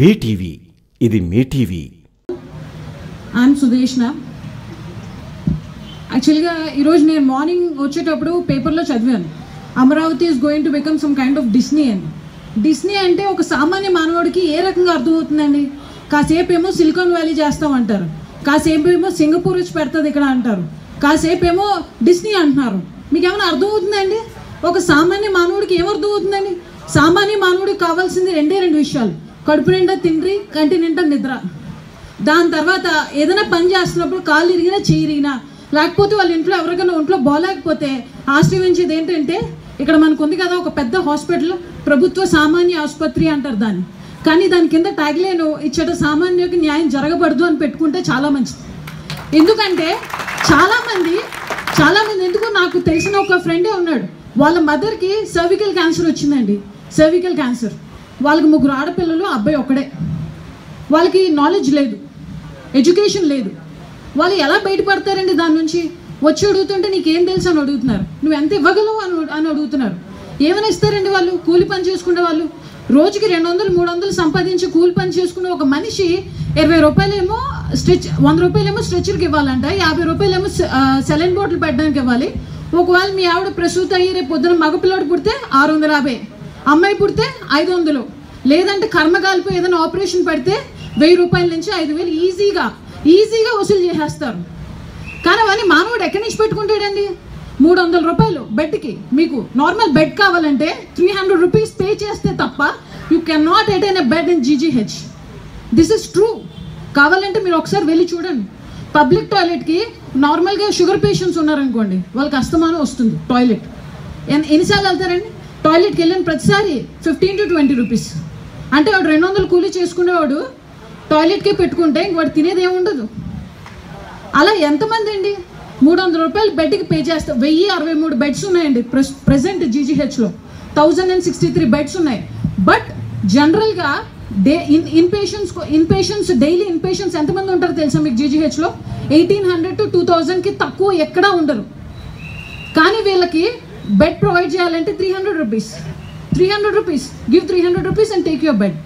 BTV ఇది మీ TV. I'm Sudeshna యాక్చువల్గా ఈరోజు నేను మార్నింగ్ వచ్చేటప్పుడు పేపర్లో చదివాను. Amaravati is going to become some kind of Disney అని. డిస్నీ అంటే ఒక సామాన్య మానవుడికి ఏ రకంగా అర్థమవుతుందండి? కాసేపు ఏమో సిలికాన్ వ్యాలీ చేస్తామంటారు కాసేపు ఏమో సింగపూర్ వచ్చి పెడుతుంది ఇక్కడ అంటారు. కాసేపు ఏమో డిస్నీ అంటున్నారు. మీకు ఏమైనా అర్థమవుతుందండి? ఒక సామాన్య మానవుడికి ఏమర్థమవుతుందండి సామాన్య మానవుడికి కావాల్సింది రెండే రెండు విషయాలు. కడుపు నిండా తిండ్రి కంటి నిండా నిద్ర. దాని తర్వాత ఏదైనా పని చేస్తున్నప్పుడు కాళ్ళు ఇరిగినా చేయిరిగినా లేకపోతే వాళ్ళ ఇంట్లో ఎవరికైనా ఒంట్లో బాగాలేకపోతే ఆశ్రయించేది ఏంటంటే ఇక్కడ మనకు ఉంది కదా ఒక పెద్ద హాస్పిటల్ ప్రభుత్వ సామాన్య ఆసుపత్రి అంటారు దాన్ని. కానీ దాని కింద ట్యాగ్లైన్ ఇచ్చట సామాన్యుకి న్యాయం జరగబడదు అని పెట్టుకుంటే చాలా మంచిది. ఎందుకంటే చాలామంది చాలామంది ఎందుకు నాకు తెలిసిన ఒక ఫ్రెండే ఉన్నాడు. వాళ్ళ మదర్కి సర్వికల్ క్యాన్సర్ వచ్చిందండి. సర్వికల్ క్యాన్సర్ వాళ్ళకి ముగ్గురు ఆడపిల్లలు అబ్బాయి ఒక్కడే. వాళ్ళకి నాలెడ్జ్ లేదు ఎడ్యుకేషన్ లేదు. వాళ్ళు ఎలా బయటపడతారండి దాని నుంచి? వచ్చి అడుగుతుంటే నీకేం తెలుసు అని అడుగుతున్నారు. నువ్వు ఎంత ఇవ్వగలవు అని అని అడుగుతున్నారు. ఏమైనా ఇస్తారండి వాళ్ళు? కూలి పని చేసుకునే వాళ్ళు? రోజుకి రెండు వందలు మూడు వందలు సంపాదించి కూలి పని చేసుకునే ఒక మనిషి ఇరవై రూపాయలేమో స్ట్రెచ్ వంద రూపాయలేమో స్ట్రెచ్చర్కి ఇవ్వాలంట యాభై రూపాయలేమో సెలైన్ బాటిల్ పెట్టడానికి ఇవ్వాలి. ఒకవేళ మీ ఆవిడ ప్రసూత అయ్యి రేపు పొద్దున మగపిల్లాడు పుడితే ఆరు వందల యాభై. అమ్మాయి పుడితే ఐదు వందలు. లేదంటే కర్మకాలిపై ఏదైనా ఆపరేషన్ పెడితే వెయ్యి రూపాయల నుంచి ఐదు వేలు ఈజీగా ఈజీగా వసూలు చేసేస్తారు. కానీ అవన్నీ మానవుడు ఎక్కడి నుంచి పెట్టుకుంటాడండి? మూడు వందల రూపాయలు బెడ్కి. మీకు నార్మల్ బెడ్ కావాలంటే త్రీ హండ్రెడ్ రూపీస్ పే చేస్తే తప్ప you can not attain a bed in GGH this is true కావాలంటే మీరు ఒకసారి వెళ్ళి చూడండి. పబ్లిక్ టాయిలెట్కి నార్మల్గా షుగర్ పేషెంట్స్ ఉన్నారనుకోండి వాళ్ళకి అస్తమానం వస్తుంది టాయిలెట్ ఎన్- ఎన్నిసార్లు వెళ్తారండి? టాయిలెట్కి వెళ్ళిన ప్రతిసారి ఫిఫ్టీన్ టు ట్వంటీ రూపీస్ అంటే వాడు రెండు వందలు కూలీ చేసుకునేవాడు టాయిలెట్కే పెట్టుకుంటే ఇంక వాడు తినేది ఏముండదు అలా ఎంతమంది అండి? మూడు వందల రూపాయలు బెడ్కి పే చేస్తా వెయ్యి అరవై మూడు బెడ్స్ ఉన్నాయండి press present జీజీహెచ్లో thousand and sixty three beds ఉన్నాయి. బట్ జనరల్గా day in in inpatients daily inpatients ఎంతమంది ఉంటారో తెలుసా మీకు జీజీహెచ్లో ఎయిటీన్ హండ్రెడ్ టు టూ థౌజండ్కి తక్కువ ఎక్కడా ఉండరు. కానీ వీళ్ళకి బెడ్ ప్రొవైడ్ చేయాలంటే three hundred rupees three hundred rupees give three hundred rupees and take your bed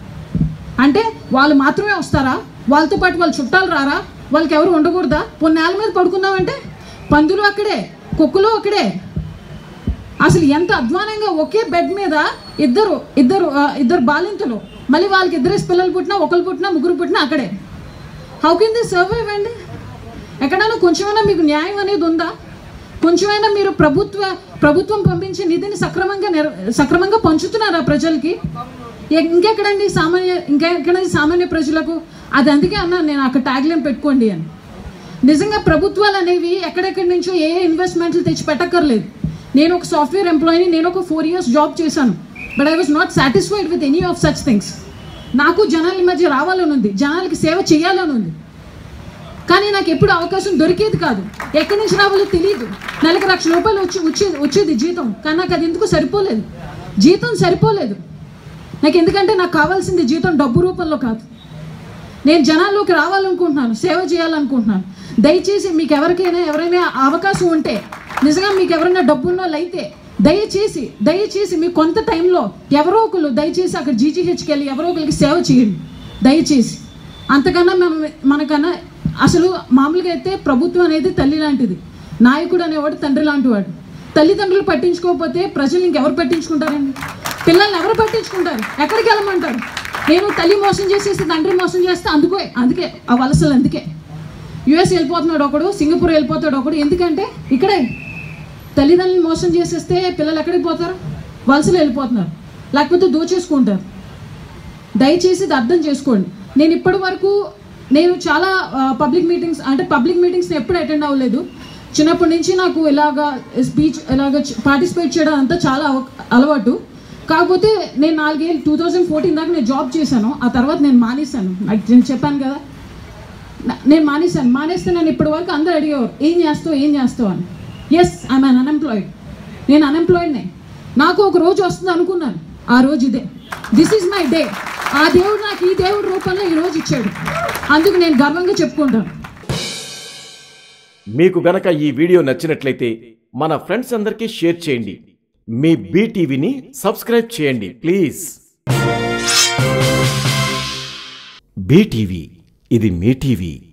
అంటే వాళ్ళు మాత్రమే వస్తారా? వాళ్ళతో పాటు వాళ్ళు చుట్టాలు రారా? వాళ్ళకి ఎవరు ఉండకూడదా? పోనీ నేల మీద పడుకుందామంటే పందులు అక్కడే కుక్కలు అక్కడే. అసలు ఎంత అధ్వానంగా ఒకే బెడ్ మీద ఇద్దరు ఇద్దరు ఇద్దరు బాలింతలు. మళ్ళీ వాళ్ళకి ఇద్దరేసి పిల్లలు పుట్టినా ఒకరు పుట్టినా ముగ్గురు పుట్టినా అక్కడే. హౌ కెన్ ది సర్వైవ్ అండి? ఎక్కడైనా కొంచెమైనా మీకు న్యాయం అనేది ఉందా? కొంచెమైనా మీరు ప్రభుత్వ ప్రభుత్వం పంపించే నిధిని సక్రమంగా సక్రమంగా పంచుతున్నారా ప్రజలకి? ఎ- ఇంకెక్కడండి సామాన్య ఇంకెక్కడండి సామాన్య ప్రజలకు? అది అందుకే అన్నాను నేను అక్కడ ట్యాగ్లైన్ పెట్టుకోండి అని. నిజంగా ప్రభుత్వాలు అనేవి ఎక్కడెక్కడి నుంచో ఏ ఏ ఇన్వెస్ట్మెంట్లు తెచ్చి పెట్టక్కర్లేదు. నేను ఒక సాఫ్ట్వేర్ ఎంప్లాయీని నేను ఒక ఫోర్ ఇయర్స్ జాబ్ చేశాను. But I was not satisfied with any of such things నాకు జనాల మధ్య రావాలని ఉంది. జనాలకి సేవ చేయాలని ఉంది. కానీ నాకు ఎప్పుడు అవకాశం దొరికేది కాదు. ఎక్కడి నుంచి రావాలో తెలియదు నెలకు లక్ష రూపాయలు వచ్చి వచ్చేది వచ్చేది జీతం. కానీ నాకు అది ఎందుకు సరిపోలేదు? జీతం సరిపోలేదు. నాకు ఎందుకంటే నాకు కావాల్సింది జీతం డబ్బు రూపంలో కాదు. నేను జనాల్లోకి రావాలనుకుంటున్నాను సేవ చేయాలనుకుంటున్నాను. దయచేసి మీకు ఎవరికైనా ఎవరైనా అవకాశం ఉంటే నిజంగా మీకు ఎవరైనా డబ్బున్నోళ్ళు అయితే దయచేసి దయచేసి మీ కొంత టైంలో ఎవరో ఒకరు దయచేసి అక్కడ జీజీహెచ్కి వెళ్ళి ఎవరో ఒకరికి సేవ చేయండి. దయచేసి. అంతకన్నా మనం మనకన్నా అసలు మామూలుగా అయితే ప్రభుత్వం అనేది తల్లి లాంటిది. నాయకుడు అనేవాడు తండ్రి లాంటి వాడు తల్లిదండ్రులు పట్టించుకోకపోతే ప్రజలు ఇంకెవరు పట్టించుకుంటారండి? పిల్లల్ని ఎవరు పట్టించుకుంటారు? ఎక్కడికి వెళ్ళమంటారు? నేను తల్లి మోసం చేసేసి తండ్రి మోసం చేస్తే అందుకో అందుకే ఆ వలసలు అందుకే. యుఎస్ వెళ్ళిపోతున్నాడు ఒకడు సింగపూర్ వెళ్ళిపోతాడు ఒకడు. ఎందుకంటే ఇక్కడే తల్లిదండ్రులు మోసం చేసేస్తే పిల్లలు ఎక్కడికి పోతారు? వలసలు వెళ్ళిపోతున్నారు. లేకపోతే దోచేసుకుంటారు. దయచేసి ఇది అర్థం చేసుకోండి. నేను ఇప్పటి వరకు నేను చాలా పబ్లిక్ మీటింగ్స్ అంటే పబ్లిక్ మీటింగ్స్ని ఎప్పుడు అటెండ్ అవ్వలేదు. చిన్నప్పటి నుంచి నాకు ఇలాగా స్పీచ్ ఇలాగ పార్టిసిపేట్ చేయడం అంతా చాలా అలవాటు. కాకపోతే నేను నాలుగేళ్ళు టూ థౌజండ్ ఫోర్టీన్ దాకా నేను జాబ్ చేశాను. ఆ తర్వాత నేను మానేశాను. నాకు నేను చెప్పాను కదా. నేను మానేశాను. మానేస్తే నేను ఇప్పటి వరకు అందరూ అడిగేవారు ఏం చేస్తావు? ఏం చేస్తావు? అని. ఎస్ ఐమ్ అన్ అన్ఎంప్లాయిడ్ నేను అన్ఎంప్లాయిడ్నే నాకు ఒక రోజు వస్తుంది అనుకున్నాను. ఆ రోజు ఇదే. దిస్ ఈజ్ మై డే ఆ దేవుడు నాకు ఈ దేవుడి రూపంలో ఈరోజు ఇచ్చాడు. అందుకు నేను గర్వంగా చెప్పుకుంటాను. మీకు గనక ఈ వీడియో నచ్చినట్లయితే మన ఫ్రెండ్స్ అందరికీ షేర్ చేయండి. మీ బీటీవీని సబ్స్క్రైబ్ చేయండి ప్లీజ్. బీటీవీ ఇది మీ టీవీ.